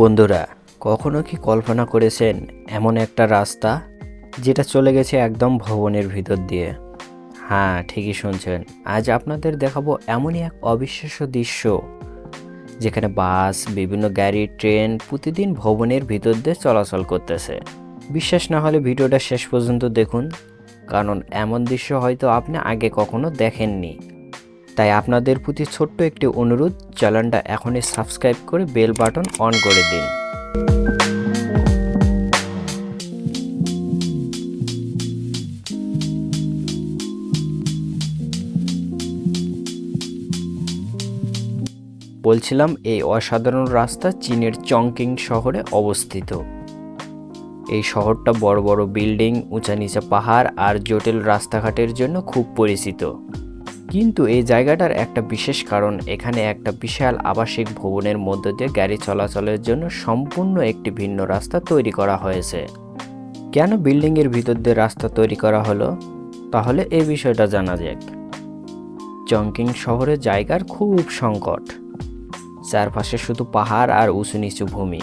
বন্ধুরা, কখনো কি কল্পনা করেছেন এমন একটা রাস্তা যেটা চলে গেছে একদম ভবনের ভিতর দিয়ে? হ্যাঁ ঠিকই শুনছেন। আজ আপনাদের দেখাবো এমনই এক অবিশ্বাস্য দৃশ্য যেখানে বাস, বিভিন্ন গাড়ি, ট্রেন প্রতিদিন ভবনের ভিতর দিয়ে চলাচল করতেছে। বিশ্বাস না হলে ভিডিওটা শেষ পর্যন্ত দেখুন, কারণ এমন দৃশ্য হয়তো আপনি আগে কখনো দেখেননি। তাই আপনাদের প্রতি ছোট্ট একটি অনুরোধ, চ্যানেলটা এখনই সাবস্ক্রাইব করে বেল বাটন অন করে দিন। বলছিলাম, এই অসাধারণ রাস্তা চীনের চংকিং শহরে অবস্থিত। এই শহরটা বড় বড় বিল্ডিং, উঁচা নিচা পাহাড় আর জটিল রাস্তাঘাটের জন্য খুব পরিচিত। কিন্তু এই জায়গাটার একটা বিশেষ কারণ, এখানে একটা বিশাল আবাসিক ভবনের মধ্য দিয়ে গাড়ি চলাচলের জন্য সম্পূর্ণ একটি ভিন্ন রাস্তা তৈরি করা হয়েছে। কেন বিল্ডিংয়ের ভিতর দিয়ে রাস্তা তৈরি করা হলো? তাহলে এই বিষয়টা জানা যাক। চংকিং শহরে জায়গার খুব সংকট। চারপাশে শুধু পাহাড় আর উঁচু নিচু ভূমি।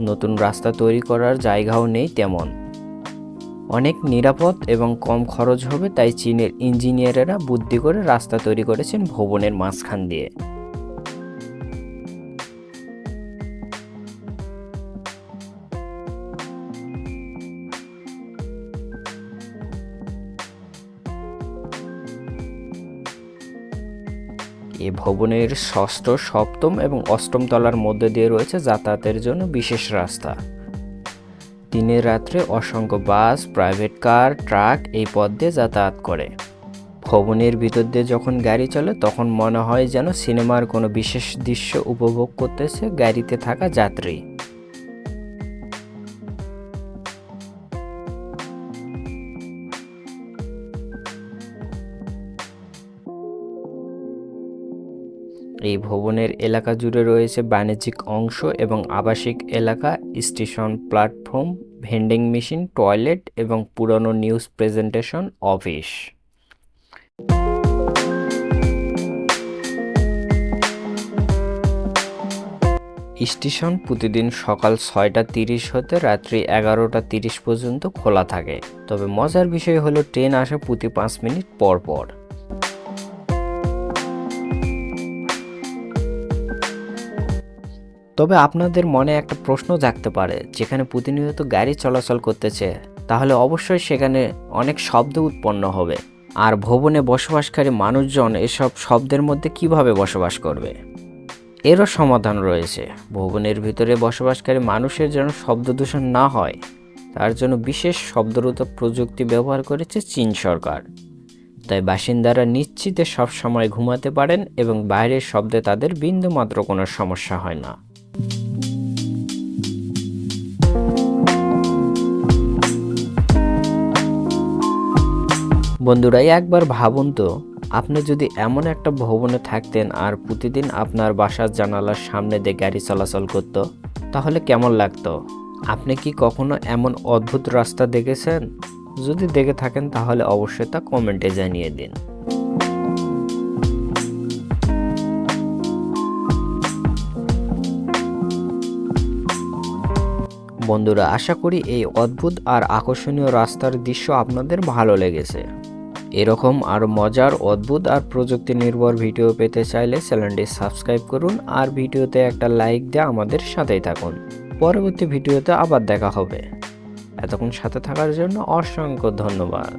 নতুন রাস্তা তৈরি করার জায়গাও নেই তেমন। অনেক নিরাপদ এবং কম খরচ হবে, তাই চীনের ইঞ্জিনিয়ারেরা বুদ্ধি করে রাস্তা তৈরি করেছেন ভবনের মাঝখান দিয়ে। এ ভবনের ষষ্ঠ, সপ্তম এবং অষ্টম তলার মধ্যে দিয়ে রয়েছে যাতায়াতের জন্য বিশেষ রাস্তা। দিনের রাত্রে অসংখ্য বাস প্রাইভেট কার ট্রাক এই পথ দিয়ে যাতায়াত করে। ভবনের ভিতর দিয়ে যখন গাড়ি চলে, তখন মনে হয় যেন সিনেমার কোনো বিশেষ দৃশ্য উপভোগ করতেছে গাড়িতে থাকা যাত্রী। এই ভবনের এলাকা জুড়ে রয়েছে বাণিজ্যিক অংশ এবং আবাসিক এলাকা, station platform, vending machine, toilet এবং পুরনো নিউজ প্রেজেন্টেশন অফিস। স্টেশন প্রতিদিন সকাল ছয়টা তিরিশ হতে রাত্রি এগারোটা তিরিশ পর্যন্ত খোলা থাকে। তবে মজার বিষয় হলো, ট্রেন আসে প্রতি পাঁচ মিনিট পর পর। তবে আপনাদের মনে একটা প্রশ্ন জাগতে পারে, যেখানে প্রতিনিয়ত গাড়ি চলাচল করতেছে, তাহলে অবশ্যই সেখানে অনেক শব্দ উৎপন্ন হবে। আর ভবনে বসবাসকারী মানুষজন এসব শব্দের মধ্যে কীভাবে বসবাস করবে? এরও সমাধান রয়েছে। ভবনের ভিতরে বসবাসকারী মানুষের যেন শব্দ দূষণ না হয়, তার জন্য বিশেষ শব্দরোধ প্রযুক্তি ব্যবহার করেছে চীন সরকার। তাই বাসিন্দারা নিশ্চিতে সব সময় ঘুমাতে পারেন এবং বাইরের শব্দে তাদের বিন্দুমাত্র কোনো সমস্যা হয় না। বন্ধুরা একবার ভাবুন তো, আপনি যদি এমন একটা ভবনে থাকতেন আর প্রতিদিন আপনার বাসার জানালার সামনে দিয়ে গাড়ি চলাচল করত, তাহলে কেমন লাগতো? আপনি কি কখনো এমন অদ্ভুত রাস্তা দেখেছেন? যদি দেখে থাকেন তাহলে অবশ্যই তা কমেন্টে জানিয়ে দিন। বন্ধুরা, আশা করি এই অদ্ভুত আর আকর্ষণীয় রাস্তার দৃশ্য আপনাদের ভালো লেগেছে। এরকম আরও মজার, অদ্ভুত আর প্রযুক্তি নির্ভর ভিডিও পেতে চাইলে চ্যানেলটি সাবস্ক্রাইব করুন আর ভিডিওতে একটা লাইক দিয়ে আমাদের সাথেই থাকুন। পরবর্তী ভিডিওতে আবার দেখা হবে। এতক্ষণ সাথে থাকার জন্য অসংখ্য ধন্যবাদ।